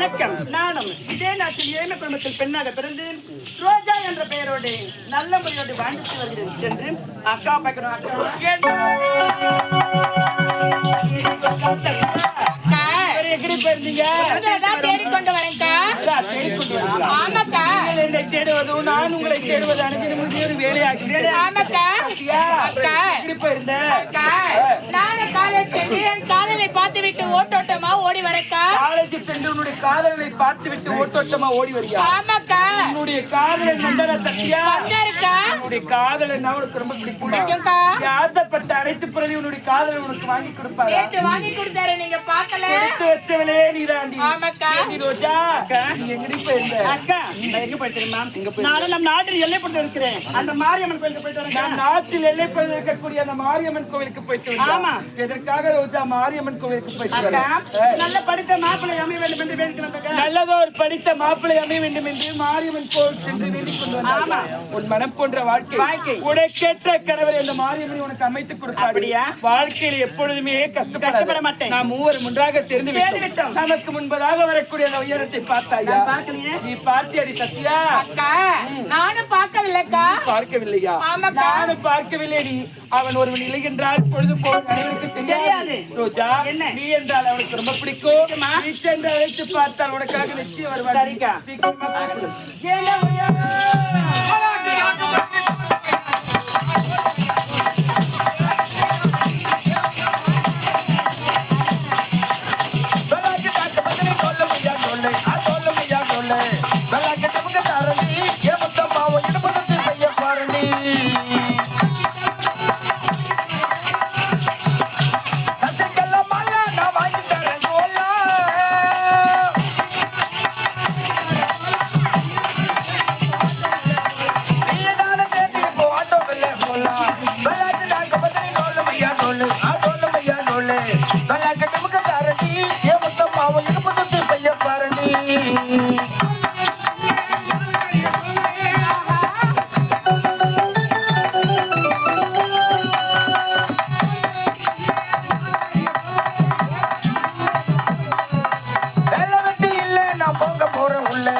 வணக்கம். நானும் இதே நாட்டில் ஏழை குடும்பத்தில் பெண்ணாக பிறந்து ரோஜா என்ற பெயரோடு நல்ல முறையோடு வாழ்ந்துட்டு வருகிறேன் சென்று அக்கா பார்க்கணும் தேடுவதும் நான் உங்களை தேடுவது அனைத்து வேலையாகிறேன் ஆமாக்கா அக்கா, அக்கா எங்கடி போயிருந்த அக்கா நானும் காலேஜ் சென்று என் காதலை பார்த்து விட்டு ஓட்டோட்டமா ஓடி வரேன்க்கா காலேஜ் சென்று உன்னுடைய காதலனை பார்த்து விட்டு ஓட்டோட்டமா ஓடி வரியா? ஆமாக்கா. உன்னுடைய காதலன் மண்டல சத்தியா? வந்தாருக்கா உன்னுடைய காதலன் உனக்கு ரொம்ப பிடிக்குமா? பிடிக்கும்க்கா. நீ ஆசைப்பட்ட அனைத்து பொருளை உன்னுடைய காதலன் உனக்கு வாங்கி கொடுப்பாரா? நேற்று வாங்கி கொடுத்தாரு நீங்க பார்க்கல? கொடுத்து வச்சவளே நீதாண்டி. ஆமாக்கா. ஏண்டி ரோஜா? நீ எங்கடி போயிருந்த? அக்கா. நான் எங்க போயிட்டு இருக்கேன் நானும் நம்ம நாட்டில் எல்லைப்பட்டு இருக்கிறேன். அந்த மாரியம்மன் கோயிலுக்கு போயிட்டு வரேன் நான் நாட்டில் எல்லைப்பகுதியில் இருக்கக்கூடிய அந்த மாரியம்மன் கோவிலுக்கு போயிட்டு. ஆமா. எதற்காக ரோஜா மாரியம்மன் கோவிலுக்கு? நல்ல படித்த மாப்பிள்ளை அமைய வேண்டும் என்று வேண்டிக்கிறேன் அக்கா நல்லதோர் படித்த மாப்பிள்ளை அமைய வேண்டும் என்று மாரியம்மன் கோவில் சென்று வேண்டிக் கொண்டு ஆமா. வந்தார் உன் மனம் போன்ற வாழ்க்கை வாழ்க்கை. உனக்கேற்ற கணவர் இந்த மாரியம்மன் உனக்கு அமைத்து கொடுப்பார் அப்படியா? வாழ்க்கையில் எப்பொழுதுமே. கஷ்டப்பட மாட்டேன். நாம் மூவர் ஒன்றாக தெரிந்து விட்டோம். நமக்கு முன்பதாக வரக்கூடிய அந்த உயரத்தை பார்த்தாயா. நீ பார்த்தியடி சத்யா அக்கா நானும் பார்க்கவில்லைக்கா? பார்க்கவில்லையா. நானும் பார்க்கவில்லைடி. அவன் ஒருவன் இல்லை என்றால் பொழுது போகும் அனைவருக்கு தெரியாது. ரோஜா? நீ என்றால் அவனுக்கு ரொம்ப பிடிக்கும். நீ சென்று அழைத்து பார்த்தால் உனக்காக நிச்சயம் வருவான். கட்டமுக்கு தாரணி ஏ முத்தம்மாவோ இருப்பது பைய பாரணி உள்ள